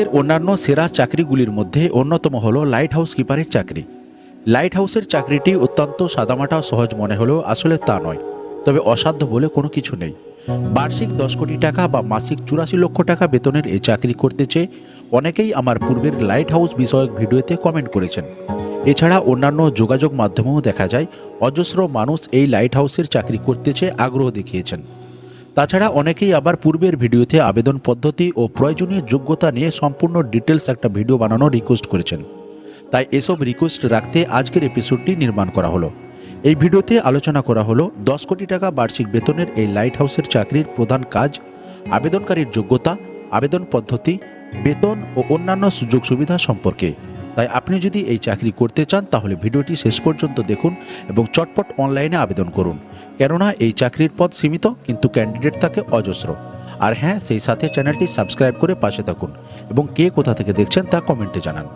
এর অন্যান্য সেরা চাকরিগুলির মধ্যে অন্যতম হল লাইট হাউস কিপারের চাকরি। লাইট হাউসের চাকরিটি অত্যন্ত সাদামাটা সহজ মনে হলেও আসলে তা নয়, তবে অসাধ্য বলে কোনো কিছু নেই। বার্ষিক দশ কোটি টাকা বা মাসিক চুরাশি লক্ষ টাকা বেতনের এই চাকরি করতে চেয়ে অনেকেই আমার পূর্বের লাইট হাউস বিষয়ক ভিডিওতে কমেন্ট করেছেন। এছাড়া অন্যান্য যোগাযোগ মাধ্যমেও দেখা যায়, অজস্র মানুষ এই লাইট হাউসের চাকরি করতে চেয়ে আগ্রহ দেখিয়েছেন। তাছাড়া অনেকেই আবার পূর্বের ভিডিওতে আবেদন পদ্ধতি ও প্রয়োজনীয় যোগ্যতা নিয়ে সম্পূর্ণ ডিটেলস একটা ভিডিও বানানোর রিকোয়েস্ট করেছেন। তাই এসব রিকোয়েস্ট রাখতে আজকের এপিসোডটি নির্মাণ করা হলো। এই ভিডিওতে আলোচনা করা হলো, দশ কোটি টাকা বার্ষিক বেতনের এই লাইট হাউসের চাকরির প্রধান কাজ, আবেদনকারীর যোগ্যতা, আবেদন পদ্ধতি, বেতন ও অন্যান্য সুযোগ সুবিধা সম্পর্কে। তাই আপনি যদি এই চাকরি করতে চান, তাহলে ভিডিওটি শেষ পর্যন্ত দেখুন এবং চটপট অনলাইনে আবেদন করুন। কেননা এই চাকরির পদ সীমিত, কিন্তু ক্যান্ডিডেট থাকে অজস্র। আর হ্যাঁ সেই সাথে চ্যানেলটি সাবস্ক্রাইব করে পাশে থাকুন এবং কে কোথা থেকে দেখছেন তা কমেন্টে জানান।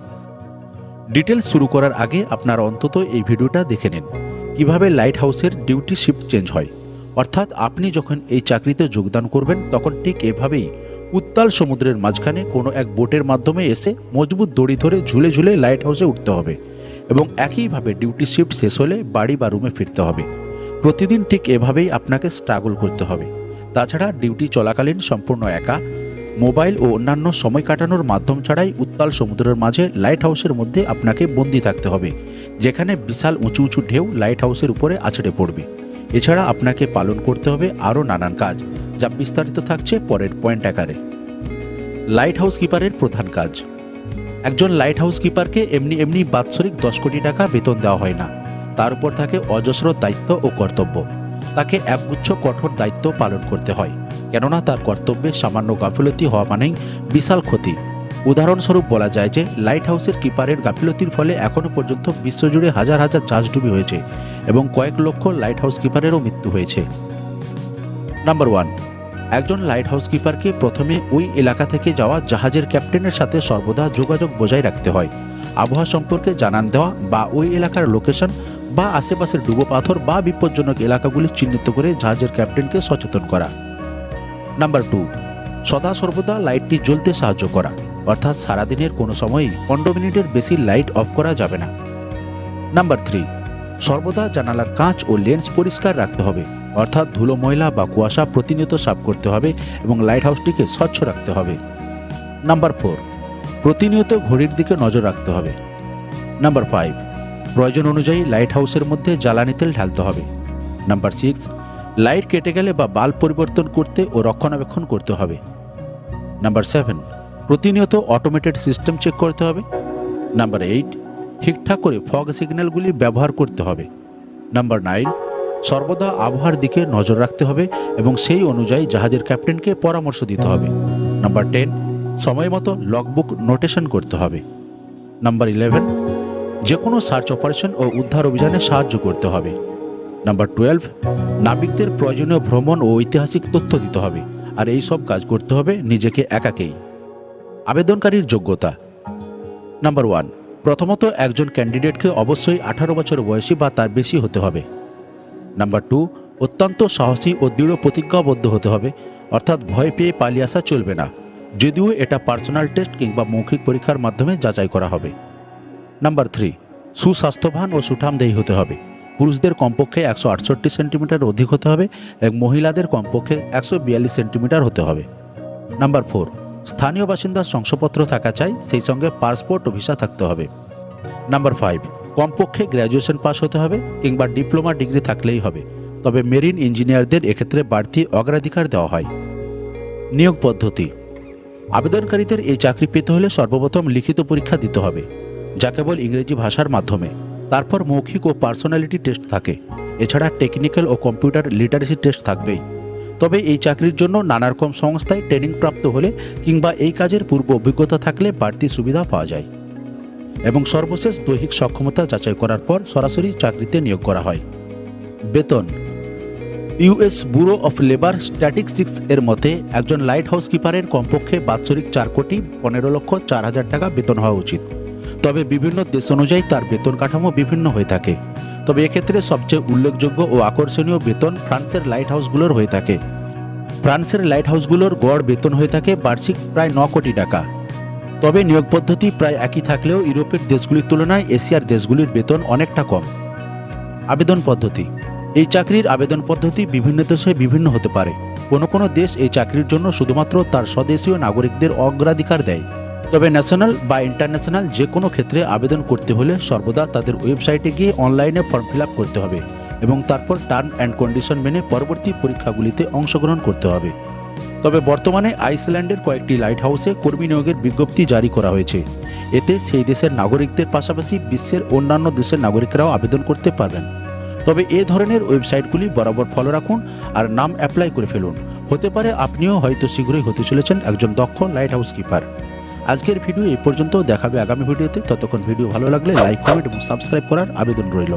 ডিটেলস শুরু করার আগে আপনারা অন্তত এই ভিডিওটা দেখে নিন। কীভাবে লাইট হাউসের ডিউটি শিফট চেঞ্জ হয়? অর্থাৎ আপনি যখন এই চাকরিতে যোগদান করবেন, তখন ঠিক এভাবেই উত্তাল সমুদ্রের মাঝখানে কোনো এক বোটের মাধ্যমে এসে মজবুত দড়ি ধরে ঝুলে ঝুলে লাইট হাউসে উঠতে হবে এবং একইভাবে ডিউটি শিফট শেষ হলে বাড়ি বা রুমে ফিরতে হবে। প্রতিদিন ঠিক এভাবেই আপনাকে স্ট্রাগল করতে হবে। তাছাড়া ডিউটি চলাকালীন সম্পূর্ণ একা মোবাইল ও অন্যান্য সময় কাটানোর মাধ্যম ছাড়াই উত্তাল সমুদ্রের মাঝে লাইট হাউসের মধ্যে আপনাকে বন্দি থাকতে হবে, যেখানে বিশাল উঁচু উঁচু ঢেউ লাইট হাউসের উপরে আছড়ে পড়বে। এছাড়া আপনাকে পালন করতে হবে আরও নানান কাজ, যা বিস্তারিত থাকছে পরের পয়েন্ট আকারে। লাইট হাউস কিপারের প্রধান কাজ। একজন লাইট হাউস কিপারকে এমনি এমনি বাৎসরিক দশ কোটি টাকা বেতন দেওয়া হয় না। তার উপর থাকে অজস্র দায়িত্ব ও কর্তব্য। তাকে একগুচ্ছ কঠোর দায়িত্ব পালন করতে হয়। কেননা তার কর্তব্যে সামান্য গাফিলতি হওয়া মানেই বিশাল ক্ষতি। উদাহরণস্বরূপ বলা যায় যে লাইট হাউসের কিপারের গাফিলতির ফলে এখনও পর্যন্ত বিশ্বজুড়ে হাজার হাজার জাহাজ ডুবি হয়েছে এবং কয়েক লক্ষ লাইট হাউস কিপারেরও মৃত্যু হয়েছে। নাম্বার ওয়ান, একজন লাইট হাউস কিপারকে প্রথমে ওই এলাকা থেকে যাওয়া জাহাজের ক্যাপ্টেনের সাথে সর্বদা যোগাযোগ বজায় রাখতে হয়। আবহাওয়া সম্পর্কে জানান দেওয়া বা ওই এলাকার লোকেশন বা আশেপাশের ডুবো পাথর বা বিপজ্জনক এলাকাগুলি চিহ্নিত করে জাহাজের ক্যাপ্টেনকে সচেতন করা। নাম্বার টু, সদা সর্বদা লাইটটি জ্বলতে সাহায্য করা। অর্থাৎ সারাদিনের কোনো সময়ই পনেরো মিনিটের বেশি লাইট অফ করা যাবে না। নাম্বার থ্রি, সর্বদা জানালার কাঁচ ও লেন্স পরিষ্কার রাখতে হবে। অর্থাৎ ধুলো, ময়লা বা কুয়াশা প্রতিনিয়ত সাফ করতে হবে এবং লাইট হাউসটিকে স্বচ্ছ রাখতে হবে। নাম্বার ফোর, প্রতিনিয়ত ঘড়ির দিকে নজর রাখতে হবে। নাম্বার ফাইভ, প্রয়োজন অনুযায়ী লাইট হাউসের মধ্যে জ্বালানি তেল ঢালতে হবে। নাম্বার সিক্স, লাইট কেটে গেলে বা বাল্ব পরিবর্তন করতে ও রক্ষণাবেক্ষণ করতে হবে। নাম্বার সেভেন প্রতিনিয়ত অটোমেটেড সিস্টেম চেক করতে হবে। নাম্বার এইট ঠিকঠাক করে ফগ সিগন্যালগুলি ব্যবহার করতে হবে। নাম্বার নাইন সর্বদা আবহাওয়ার দিকে নজর রাখতে হবে এবং সেই অনুযায়ী জাহাজের ক্যাপ্টেনকে পরামর্শ দিতে হবে। নাম্বার টেন সময় মতো লগবুক নোটেশন করতে হবে। নাম্বার ইলেভেন যে কোনো সার্চ অপারেশন ও উদ্ধার অভিযানে সাহায্য করতে হবে। নাম্বার টুয়েলভ নাবিকদের প্রয়োজনীয় ভ্রমণ ও ঐতিহাসিক তথ্য দিতে হবে। আর এই সব কাজ করতে হবে নিজেকে একাকেই। আবেদনকারীর যোগ্যতা। নাম্বার ওয়ান, প্রথমত একজন ক্যান্ডিডেটকে অবশ্যই আঠারো বছর বয়সী বা তার বেশি হতে হবে। নাম্বার টু, অত্যন্ত সাহসী ও দৃঢ় প্রতিজ্ঞাবদ্ধ হতে হবে, অর্থাৎ ভয় পেয়ে পালিয়ে আসা চলবে না। যদিও এটা পার্সোনাল টেস্ট কিংবা মৌখিক পরীক্ষার মাধ্যমে যাচাই করা হবে। নাম্বার থ্রি, সুস্বাস্থ্যবান ও সুঠামদেহী হতে হবে। পুরুষদের কমপক্ষে একশো আটষট্টি সেন্টিমিটার অধিক হতে হবে এবং মহিলাদের কমপক্ষে একশো বিয়াল্লিশ সেন্টিমিটার হতে হবে। নাম্বার ফোর স্থানীয় বাসিন্দার শংসাপত্র থাকা চাই, সেই সঙ্গে পাসপোর্ট ও ভিসা থাকতে হবে। নাম্বার ফাইভ কমপক্ষে গ্র্যাজুয়েশন পাস হতে হবে কিংবা ডিপ্লোমা ডিগ্রি থাকলেই হবে, তবে মেরিন ইঞ্জিনিয়ারদের এক্ষেত্রে বাড়তি অগ্রাধিকার দেওয়া হয়। নিয়োগ পদ্ধতি, আবেদনকারীদের এই চাকরি পেতে হলে সর্বপ্রথম লিখিত পরীক্ষা দিতে হবে, যা কেবল ইংরেজি ভাষার মাধ্যমে। তারপর মৌখিক ও পার্সোনালিটি টেস্ট থাকে, এছাড়া টেকনিক্যাল ও কম্পিউটার লিটারেসি টেস্ট থাকবেই। তবে এই চাকরির জন্য নানা রকম সংস্থায় ট্রেনিং প্রাপ্ত হলে কিংবা এই কাজের পূর্ব অভিজ্ঞতা থাকলে বাড়তি সুবিধা পাওয়া যায়। এবং সর্বশেষ দৈহিক সক্ষমতা যাচাই করার পর সরাসরি চাকরিতে নিয়োগ করা হয়। বেতন। US bureau of labor statistics এর মতে, একজন লাইট হাউস কিপারের কমপক্ষে বাৎসরিক চার কোটি পনেরো লক্ষ চার হাজার টাকা বেতন হওয়া উচিত। তবে বিভিন্ন দেশ অনুযায়ী তার বেতন কাঠামো বিভিন্ন হয়ে থাকে। তবে এক্ষেত্রে সবচেয়ে উল্লেখযোগ্য ও আকর্ষণীয় বেতন ফ্রান্সের লাইট হাউসগুলোর হয়ে থাকে। ফ্রান্সের লাইট হাউসগুলোর গড় বেতন হয়ে থাকে বার্ষিক প্রায় ন কোটি টাকা। তবে নিয়োগ পদ্ধতি প্রায় একই থাকলেও ইউরোপের দেশগুলির তুলনায় এশিয়ার দেশগুলির বেতন অনেকটা কম। আবেদন পদ্ধতি। এই চাকরির আবেদন পদ্ধতি বিভিন্ন দেশে বিভিন্ন হতে পারে। কোনো কোনো দেশ এই চাকরির জন্য শুধুমাত্র তার স্বদেশীয় নাগরিকদের অগ্রাধিকার দেয়। তবে ন্যাশনাল বা ইন্টারন্যাশনাল যে কোনো ক্ষেত্রে আবেদন করতে হলে সর্বদা তাদের ওয়েবসাইটে গিয়ে অনলাইনে ফর্ম ফিল করতে হবে এবং তারপর টার্ম অ্যান্ড কন্ডিশন মেনে পরবর্তী পরীক্ষাগুলিতে অংশগ্রহণ করতে হবে। তবে বর্তমানে আইসল্যান্ডের কয়েকটি লাইট হাউসে কর্মী নিয়োগের বিজ্ঞপ্তি জারি করা হয়েছে। এতে সেই দেশের নাগরিকদের পাশাপাশি বিশ্বের অন্যান্য দেশের নাগরিকরাও আবেদন করতে পারবেন। তবে এ ধরনের ওয়েবসাইটগুলি বরাবর ফলো রাখুন আর নাম অ্যাপ্লাই করে ফেলুন। হতে পারে আপনিও হয়তো শীঘ্রই হতে চলেছেন একজন দক্ষ লাইট হাউস কিপার আজকের ভিডিও এই পর্যন্ত দেখাবে আগামী ভিডিওতে। ততক্ষণ ভিডিও ভালো লাগলে লাইক, কমেন্ট এবং সাবস্ক্রাইব করার আবেদন রইল।